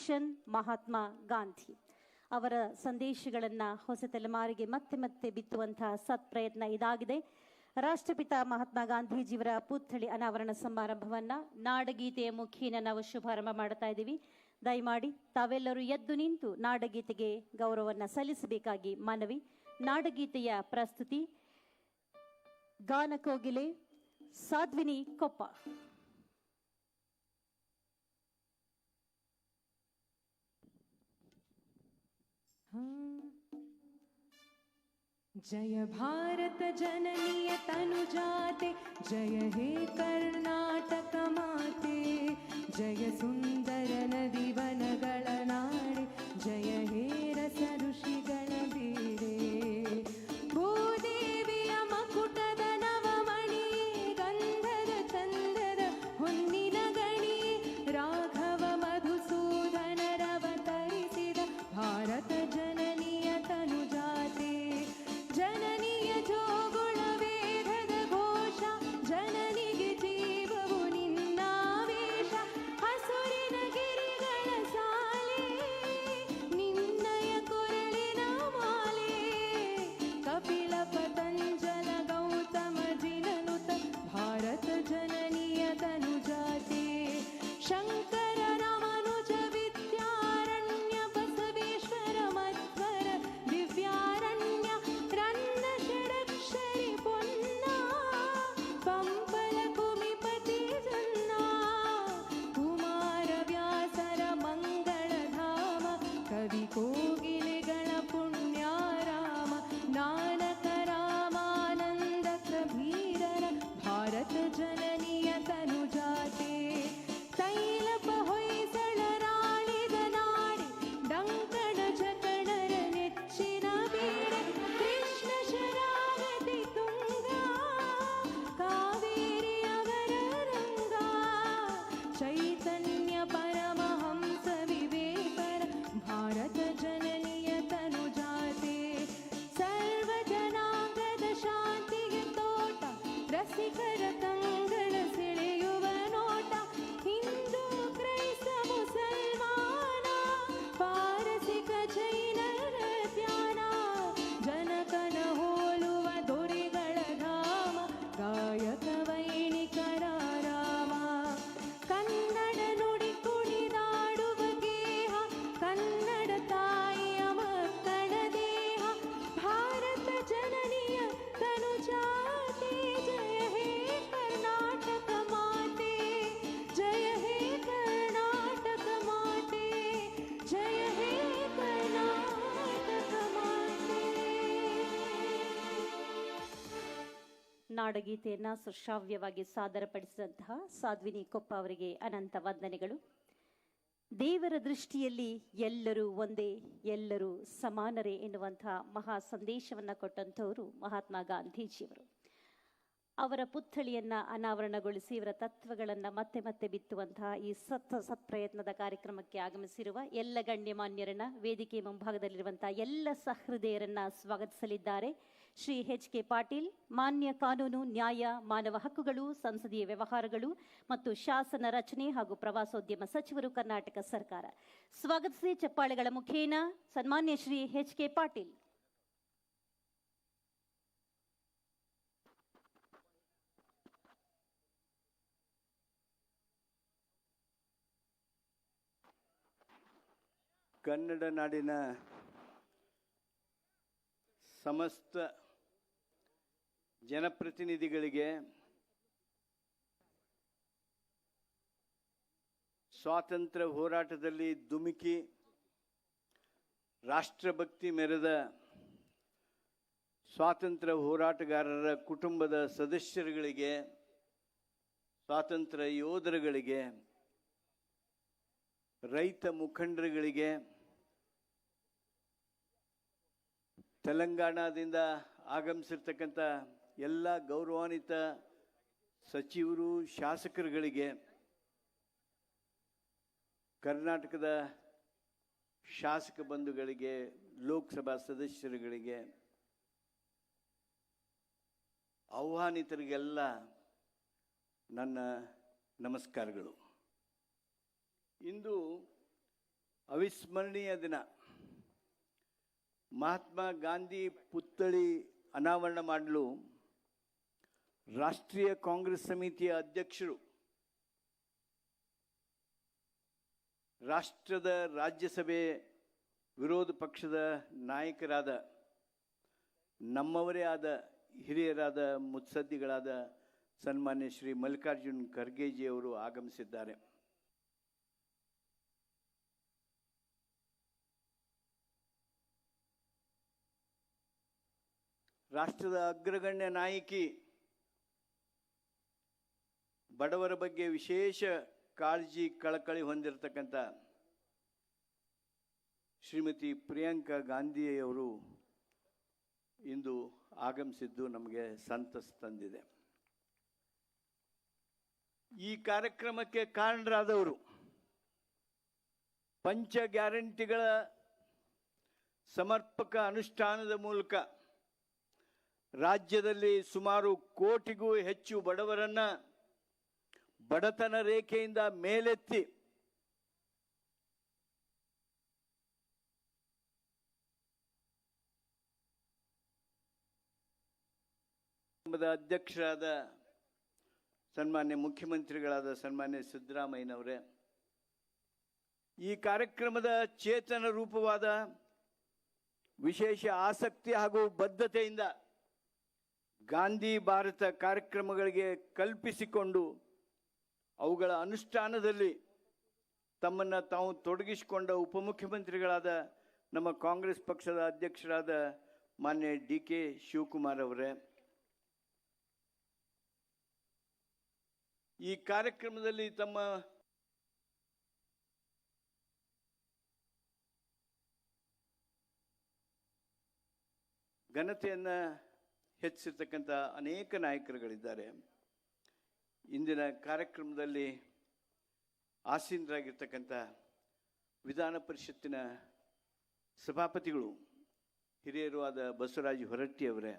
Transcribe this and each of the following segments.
Inspiration Mahatma Gandhi ಅವರ ಸಂದೇಶಗಳನ್ನು ಹೊಸ ತಲೆಮಾರಿಗೆ ಮತ್ತೆ ಮತ್ತೆ ಬಿತ್ತುವಂತಹ ಸತ್ಪ್ರಯತ್ನ ಇದಾಗಿದೆ. ರಾಷ್ಟ್ರಪಿತ ಮಹಾತ್ಮ ಗಾಂಧೀಜಿಯವರ ಪುತ್ಥಳಿ ಅನಾವರಣ ಸಮಾರಂಭವನ್ನ ನಾಡಗೀತೆಯ ಮುಖೇನ ನಾವು ಶುಭಾರಂಭ ಮಾಡ್ತಾ ಇದ್ದೀವಿ. ದಯಮಾಡಿ ತಾವೆಲ್ಲರೂ ಎದ್ದು ನಿಂತು ನಾಡಗೀತೆಗೆ ಗೌರವವನ್ನು ಸಲ್ಲಿಸಬೇಕಾಗಿ ಮನವಿ. ನಾಡಗೀತೆಯ ಪ್ರಸ್ತುತಿ ಗಾನಕೋಗಿಲೆ, ಸಾಧ್ವಿನಿ ಕೊಪ್ಪ. हाँ। जय भारत जननीय तनुजाते, जय हे कर्णाटक माते, जय सुंदर नदी वन गणनाडे जय हे ನಾಡಗೀತೆಯನ್ನ ಸುಶ್ರಾವ್ಯವಾಗಿ ಸಾದರಪಡಿಸಿದಂತಹ ಸಾಧ್ವಿನಿ ಕೊಪ್ಪ ಅವರಿಗೆ ಅನಂತ ವಂದನೆಗಳು. ದೇವರ ದೃಷ್ಟಿಯಲ್ಲಿ ಎಲ್ಲರೂ ಒಂದೇ, ಎಲ್ಲರೂ ಸಮಾನರೇ ಎನ್ನುವಂತಹ ಮಹಾ ಸಂದೇಶವನ್ನ ಕೊಟ್ಟಂಥವರು ಮಹಾತ್ಮ ಗಾಂಧೀಜಿಯವರು. ಅವರ ಪುತ್ಥಳಿಯನ್ನು ಅನಾವರಣಗೊಳಿಸಿ, ಇವರ ತತ್ವಗಳನ್ನ ಮತ್ತೆ ಮತ್ತೆ ಬಿತ್ತುವಂತಹ ಈ ಸತ್, ಸತ್ಪ್ರಯತ್ನದ ಕಾರ್ಯಕ್ರಮಕ್ಕೆ ಆಗಮಿಸಿರುವ ಎಲ್ಲ ಗಣ್ಯಮಾನ್ಯರನ್ನ ವೇದಿಕೆ ಮುಂಭಾಗದಲ್ಲಿರುವಂತಹ ಎಲ್ಲ ಸಹೃದಯರನ್ನ ಸ್ವಾಗತಿಸಲಿದ್ದಾರೆ. ಶ್ರೀ ಎಚ್ ಕೆ ಪಾಟೀಲ್, ಮಾನ್ಯ ಕಾನೂನು, ನ್ಯಾಯ, ಮಾನವ ಹಕ್ಕುಗಳು, ಸಂಸದೀಯ ವ್ಯವಹಾರಗಳು ಮತ್ತು ಶಾಸನ ರಚನೆ ಹಾಗೂ ಪ್ರವಾಸೋದ್ಯಮ ಸಚಿವರು ಕರ್ನಾಟಕ ಸರ್ಕಾರ. ಸ್ವಾಗತಿಸಿ ಚಪ್ಪಾಳೆಗಳ ಮುಖೇನ, ಸನ್ಮಾನ್ಯ ಶ್ರೀ ಎಚ್ ಕೆ ಪಾಟೀಲ್. ಕನ್ನಡ ನಾಡಿನ ಸಮಸ್ತ ಜನಪ್ರತಿನಿಧಿಗಳಿಗೆ ಸ್ವಾತಂತ್ರ್ಯ ಹೋರಾಟದಲ್ಲಿ ಧುಮುಕಿ, ರಾಷ್ಟ್ರಭಕ್ತಿ ಮೆರೆದ ಸ್ವಾತಂತ್ರ್ಯ ಹೋರಾಟಗಾರರ ಕುಟುಂಬದ ಸದಸ್ಯರುಗಳಿಗೆ, ಸ್ವಾತಂತ್ರ್ಯ ಯೋಧರುಗಳಿಗೆ, ರೈತ ಮುಖಂಡರುಗಳಿಗೆ, ತೆಲಂಗಾಣದಿಂದ ಆಗಮಿಸಿರ್ತಕ್ಕಂಥ ಎಲ್ಲ ಗೌರವಾನ್ವಿತ ಸಚಿವರು, ಶಾಸಕರುಗಳಿಗೆ ಕರ್ನಾಟಕದ ಶಾಸಕ ಬಂಧುಗಳಿಗೆ, ಲೋಕಸಭಾ ಸದಸ್ಯರುಗಳಿಗೆ, ಆಹ್ವಾನಿತರಿಗೆಲ್ಲ ನನ್ನ ನಮಸ್ಕಾರಗಳು. ಇಂದು ಅವಿಸ್ಮರಣೀಯ ದಿನ. ಮಹಾತ್ಮ ಗಾಂಧಿ ಪುತ್ಥಳಿ ಅನಾವರಣ ಮಾಡಲು ರಾಷ್ಟ್ರೀಯ ಕಾಂಗ್ರೆಸ್ ಸಮಿತಿಯ ಅಧ್ಯಕ್ಷರು, ರಾಷ್ಟ್ರದ ರಾಜ್ಯಸಭೆ ವಿರೋಧ ಪಕ್ಷದ ನಾಯಕರಾದ, ನಮ್ಮವರೇ ಆದ ಹಿರಿಯರಾದ ಮುತ್ಸದ್ದಿಗಳಾದ ಸನ್ಮಾನ್ಯ ಶ್ರೀ ಮಲ್ಲಿಕಾರ್ಜುನ್ ಖರ್ಗೆಜಿಯವರು ಆಗಮಿಸಿದ್ದಾರೆ. ರಾಷ್ಟ್ರದ ಅಗ್ರಗಣ್ಯ ನಾಯಕಿ ಬಡವರ ಬಗ್ಗೆ ವಿಶೇಷ ಕಾಳಜಿ, ಕಳಕಳಿ ಹೊಂದಿರತಕ್ಕಂಥ ಶ್ರೀಮತಿ ಪ್ರಿಯಾಂಕಾ ಗಾಂಧಿಯವರು ಇಂದು ಆಗಮಿಸಿದ್ದು ನಮಗೆ ಸಂತಸ ತಂದಿದೆ. ಈ ಕಾರ್ಯಕ್ರಮಕ್ಕೆ ಕಾರಣರಾದವರು ಪಂಚ ಗ್ಯಾರಂಟಿಗಳ ಸಮರ್ಪಕ ಅನುಷ್ಠಾನದ ಮೂಲಕ ರಾಜ್ಯದಲ್ಲಿ ಸುಮಾರು ಕೋಟಿಗೂ ಹೆಚ್ಚು ಬಡವರನ್ನ ಬಡತನ ರೇಖೆಯಿಂದ ಮೇಲೆತ್ತಿ ಅಧ್ಯಕ್ಷರಾದ ಸನ್ಮಾನ್ಯ ಮುಖ್ಯಮಂತ್ರಿಗಳಾದ ಸನ್ಮಾನ್ಯ ಸಿದ್ದರಾಮಯ್ಯನವರೇ, ಈ ಕಾರ್ಯಕ್ರಮದ ಚೇತನ ರೂಪವಾದ ವಿಶೇಷ ಆಸಕ್ತಿ ಹಾಗೂ ಬದ್ಧತೆಯಿಂದ ಗಾಂಧಿ ಭಾರತ ಕಾರ್ಯಕ್ರಮಗಳಿಗೆ ಕಲ್ಪಿಸಿಕೊಂಡು ಅವುಗಳ ಅನುಷ್ಠಾನದಲ್ಲಿ ತಮ್ಮನ್ನು ತಾವು ತೊಡಗಿಸಿಕೊಂಡ ಉಪಮುಖ್ಯಮಂತ್ರಿಗಳಾದ ನಮ್ಮ ಕಾಂಗ್ರೆಸ್ ಪಕ್ಷದ ಅಧ್ಯಕ್ಷರಾದ ಮಾನ್ಯ ಡಿ ಕೆ ಶಿವಕುಮಾರ್ ಅವರೇ. ಈ ಕಾರ್ಯಕ್ರಮದಲ್ಲಿ ತಮ್ಮ ಘನತೆಯನ್ನು ಹೆಚ್ಚಿರ್ತಕ್ಕಂಥ ಅನೇಕ ನಾಯಕರುಗಳಿದ್ದಾರೆ. ಇಂದಿನ ಕಾರ್ಯಕ್ರಮದಲ್ಲಿ ಆಸೀನರಾಗಿರ್ತಕ್ಕಂಥ ವಿಧಾನ ಪರಿಷತ್ತಿನ ಸಭಾಪತಿಗಳು, ಹಿರಿಯರು ಆದ ಬಸವರಾಜ ಹೊರಟ್ಟಿ ಅವರೇ,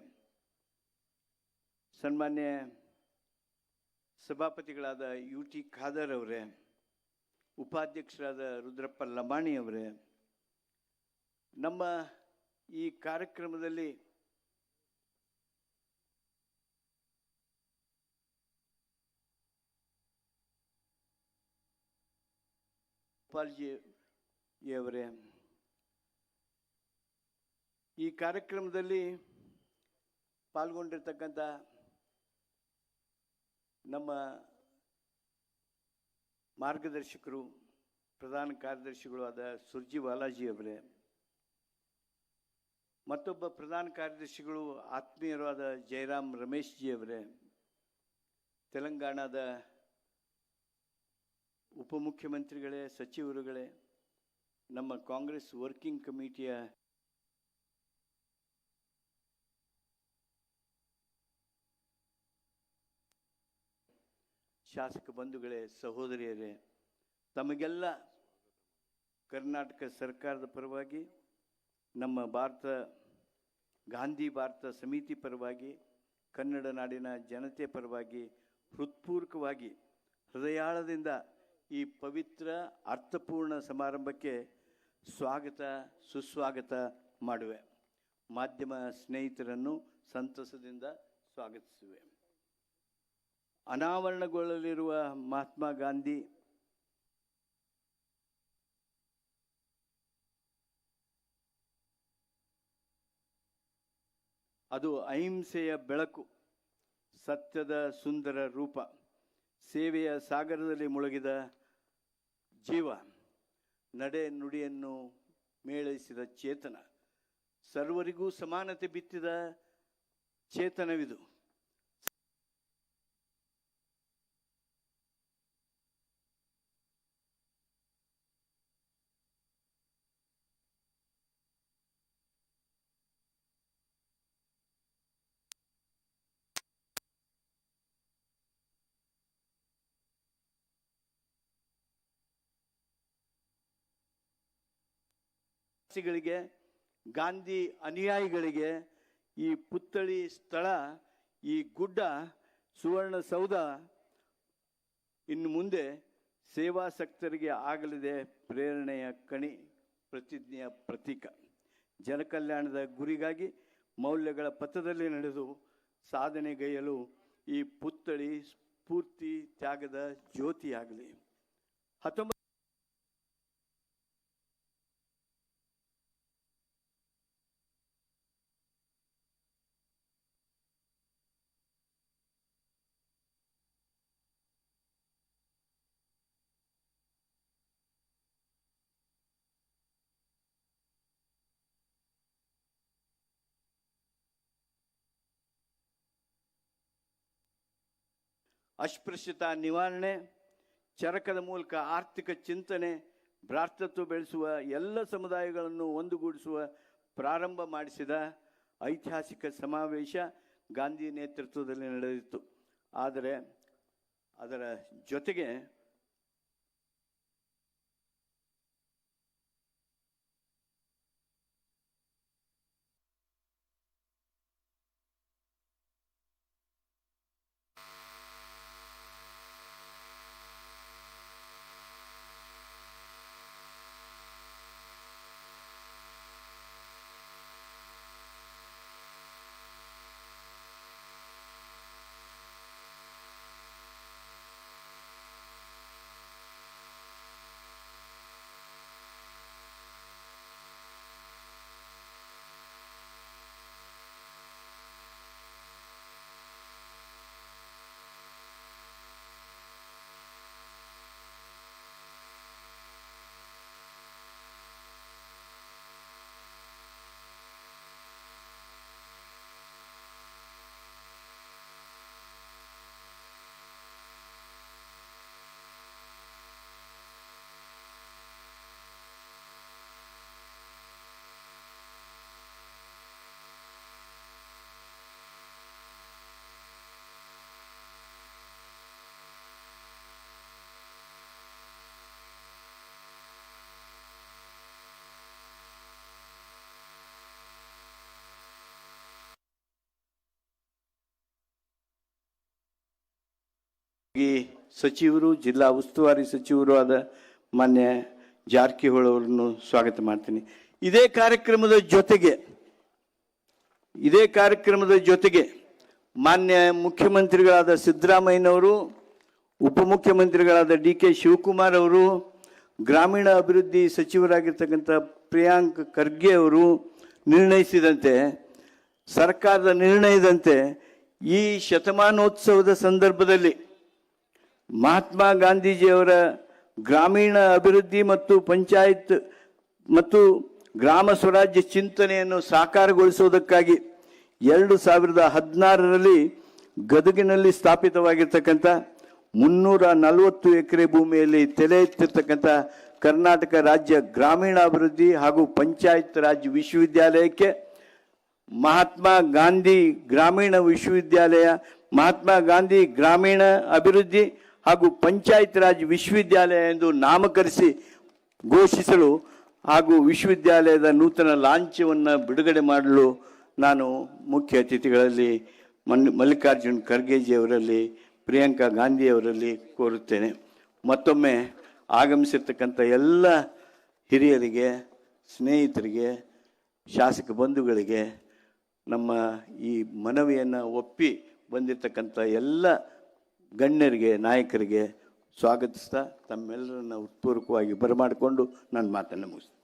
ಸನ್ಮಾನ್ಯ ಸಭಾಪತಿಗಳಾದ ಯು ಟಿ ಖಾದರ್ ಅವರೇ, ಉಪಾಧ್ಯಕ್ಷರಾದ ರುದ್ರಪ್ಪ ಲಮಾಣಿ ಅವರೇ, ನಮ್ಮ ಈ ಕಾರ್ಯಕ್ರಮದಲ್ಲಿ ಅವರೇ ಈ ಕಾರ್ಯಕ್ರಮದಲ್ಲಿ ಪಾಲ್ಗೊಂಡಿರ್ತಕ್ಕಂಥ ನಮ್ಮ ಮಾರ್ಗದರ್ಶಕರು, ಪ್ರಧಾನ ಕಾರ್ಯದರ್ಶಿಗಳು ಆದ ಸುರ್ಜಿ ಬಾಲಾಜಿ ಅವರೇ ಮತ್ತೊಬ್ಬ ಪ್ರಧಾನ ಕಾರ್ಯದರ್ಶಿಗಳು ಆತ್ಮೀಯರು ಆದ ಜಯರಾಮ್ ರಮೇಶ್ ಜಿ ಅವರೇ ತೆಲಂಗಾಣದ ಉಪಮುಖ್ಯಮಂತ್ರಿಗಳೇ, ಸಚಿವರುಗಳೇ, ನಮ್ಮ ಕಾಂಗ್ರೆಸ್ ವರ್ಕಿಂಗ್ ಕಮಿಟಿಯ ಶಾಸಕ ಬಂಧುಗಳೇ, ಸಹೋದರಿಯರೇ, ತಮಗೆಲ್ಲ ಕರ್ನಾಟಕ ಸರ್ಕಾರದ ಪರವಾಗಿ, ನಮ್ಮ ಭಾರತ, ಗಾಂಧಿ ಭಾರತ ಸಮಿತಿ ಪರವಾಗಿ, ಕನ್ನಡ ನಾಡಿನ ಜನತೆ ಪರವಾಗಿ, ಹೃತ್ಪೂರ್ವಕವಾಗಿ, ಹೃದಯಾಳದಿಂದ ಈ ಪವಿತ್ರ ಅರ್ಥಪೂರ್ಣ ಸಮಾರಂಭಕ್ಕೆ ಸ್ವಾಗತ, ಸುಸ್ವಾಗತ ಮಾಡುವೆ. ಮಾಧ್ಯಮ ಸ್ನೇಹಿತರನ್ನು ಸಂತಸದಿಂದ ಸ್ವಾಗತಿಸುವೆ. ಅನಾವರಣಗೊಳ್ಳಲಿರುವ ಮಹಾತ್ಮ ಗಾಂಧಿ ಅದು ಅಹಿಂಸೆಯ ಬೆಳಕು, ಸತ್ಯದ ಸುಂದರ ರೂಪ, ಸೇವೆಯ ಸಾಗರದಲ್ಲಿ ಮುಳುಗಿದ ಜೀವ ನಡೆ ನುಡಿಯನ್ನು ಮೇಳೈಸಿದ ಚೇತನ ಸರ್ವರಿಗೂ ಸಮಾನತೆ ಬಿತ್ತಿದ ಚೇತನವಿದು. ಗಳಿಗೆ ಗಾಂಧಿ ಅನುಯಾಯಿಗಳಿಗೆ ಈ ಪುತ್ಥಳಿ ಸ್ಥಳ, ಈ ಗುಡ್ಡ ಸುವರ್ಣ ಸೌಧ ಇನ್ನು ಮುಂದೆ ಸೇವಾಸಕ್ತರಿಗೆ ಆಗಲಿದೆ ಪ್ರೇರಣೆಯ ಕಣಿ ಪ್ರತಿಜ್ಞೆಯ ಪ್ರತೀಕ. ಜನಕಲ್ಯಾಣದ ಗುರಿಗಾಗಿ ಮೌಲ್ಯಗಳ ಪಥದಲ್ಲಿ ನಡೆದು ಸಾಧನೆಗೈಯಲು ಈ ಪುತ್ಥಳಿ ಸ್ಫೂರ್ತಿ ತ್ಯಾಗದ ಜ್ಯೋತಿಯಾಗಲಿ. ಹತ್ತೊಂಬತ್ತು ಅಸ್ಪೃಶ್ಯತಾ ನಿವಾರಣೆ, ಚರಕದ ಮೂಲಕ ಆರ್ಥಿಕ ಚಿಂತನೆ, ಭ್ರಾತೃತ್ವ ಬೆಳೆಸುವ ಎಲ್ಲ ಸಮುದಾಯಗಳನ್ನು ಒಂದುಗೂಡಿಸುವ ಪ್ರಾರಂಭ ಮಾಡಿಸಿದ ಐತಿಹಾಸಿಕ ಸಮಾವೇಶ ಗಾಂಧಿ ನೇತೃತ್ವದಲ್ಲಿ ನಡೆದಿತ್ತು. ಆದರೆ ಅದರ ಜೊತೆಗೆ ಸಚಿವರು, ಜಿಲ್ಲಾ ಉಸ್ತುವಾರಿ ಸಚಿವರು ಆದ ಮಾನ್ಯ ಜಾರಕಿಹೊಳಿ ಅವರನ್ನು ಸ್ವಾಗತ ಮಾಡ್ತೀನಿ. ಇದೇ ಕಾರ್ಯಕ್ರಮದ ಜೊತೆಗೆ, ಇದೇ ಕಾರ್ಯಕ್ರಮದ ಜೊತೆಗೆ ಮಾನ್ಯ ಮುಖ್ಯಮಂತ್ರಿಗಳಾದ ಸಿದ್ದರಾಮಯ್ಯನವರು, ಉಪಮುಖ್ಯಮಂತ್ರಿಗಳಾದ ಡಿ ಕೆ ಶಿವಕುಮಾರ್ ಅವರು, ಗ್ರಾಮೀಣ ಅಭಿವೃದ್ಧಿ ಸಚಿವರಾಗಿರ್ತಕ್ಕಂಥ ಪ್ರಿಯಾಂಕ್ ಖರ್ಗೆ ಅವರು ನಿರ್ಣಯಿಸಿದಂತೆ, ಸರ್ಕಾರದ ನಿರ್ಣಯದಂತೆ ಈ ಶತಮಾನೋತ್ಸವದ ಸಂದರ್ಭದಲ್ಲಿ ಮಹಾತ್ಮ ಗಾಂಧೀಜಿಯವರ ಗ್ರಾಮೀಣ ಅಭಿವೃದ್ಧಿ ಮತ್ತು ಪಂಚಾಯತ್ ಮತ್ತು ಗ್ರಾಮ ಸ್ವರಾಜ್ಯ ಚಿಂತನೆಯನ್ನು ಸಾಕಾರಗೊಳಿಸುವುದಕ್ಕಾಗಿ ಎರಡು ಸಾವಿರದ ಹದಿನಾರರಲ್ಲಿ ಗದಗಿನಲ್ಲಿ ಸ್ಥಾಪಿತವಾಗಿರ್ತಕ್ಕಂಥ ಮುನ್ನೂರ ನಲವತ್ತು ಎಕರೆ ಭೂಮಿಯಲ್ಲಿ ತಲೆ ಎತ್ತಿರ್ತಕ್ಕಂಥ ಕರ್ನಾಟಕ ರಾಜ್ಯ ಗ್ರಾಮೀಣಾಭಿವೃದ್ಧಿ ಹಾಗೂ ಪಂಚಾಯತ್ ರಾಜ್ ವಿಶ್ವವಿದ್ಯಾಲಯಕ್ಕೆ ಮಹಾತ್ಮ ಗಾಂಧಿ ಗ್ರಾಮೀಣ ವಿಶ್ವವಿದ್ಯಾಲಯ, ಮಹಾತ್ಮ ಗಾಂಧಿ ಗ್ರಾಮೀಣ ಅಭಿವೃದ್ಧಿ ಹಾಗೂ ಪಂಚಾಯತ್ ರಾಜ್ ವಿಶ್ವವಿದ್ಯಾಲಯ ಎಂದು ನಾಮಕರಿಸಿ ಘೋಷಿಸಲು ಹಾಗೂ ವಿಶ್ವವಿದ್ಯಾಲಯದ ನೂತನ ಲಾಂಛವನ್ನು ಬಿಡುಗಡೆ ಮಾಡಲು ನಾನು ಮುಖ್ಯ ಅತಿಥಿಗಳಲ್ಲಿ ಮನ್, ಮಲ್ಲಿಕಾರ್ಜುನ್ ಖರ್ಗೆಜಿಯವರಲ್ಲಿ ಪ್ರಿಯಾಂಕಾ ಗಾಂಧಿಯವರಲ್ಲಿ ಕೋರುತ್ತೇನೆ. ಮತ್ತೊಮ್ಮೆ ಆಗಮಿಸಿರ್ತಕ್ಕಂಥ ಎಲ್ಲ ಹಿರಿಯರಿಗೆ, ಸ್ನೇಹಿತರಿಗೆ, ಶಾಸಕ ಬಂಧುಗಳಿಗೆ ನಮ್ಮ ಈ ಮನವಿಯನ್ನು ಒಪ್ಪಿ ಬಂದಿರತಕ್ಕಂಥ ಎಲ್ಲ ಗಣ್ಯರಿಗೆ ನಾಯಕರಿಗೆ ಸ್ವಾಗತಿಸ್ತಾ ತಮ್ಮೆಲ್ಲರನ್ನ ಉತ್ಪೂರ್ವಕವಾಗಿ ಬರಮಾಡಿಕೊಂಡು ನನ್ನ ಮಾತನ್ನು ಮುಗಿಸ್ತೀನಿ.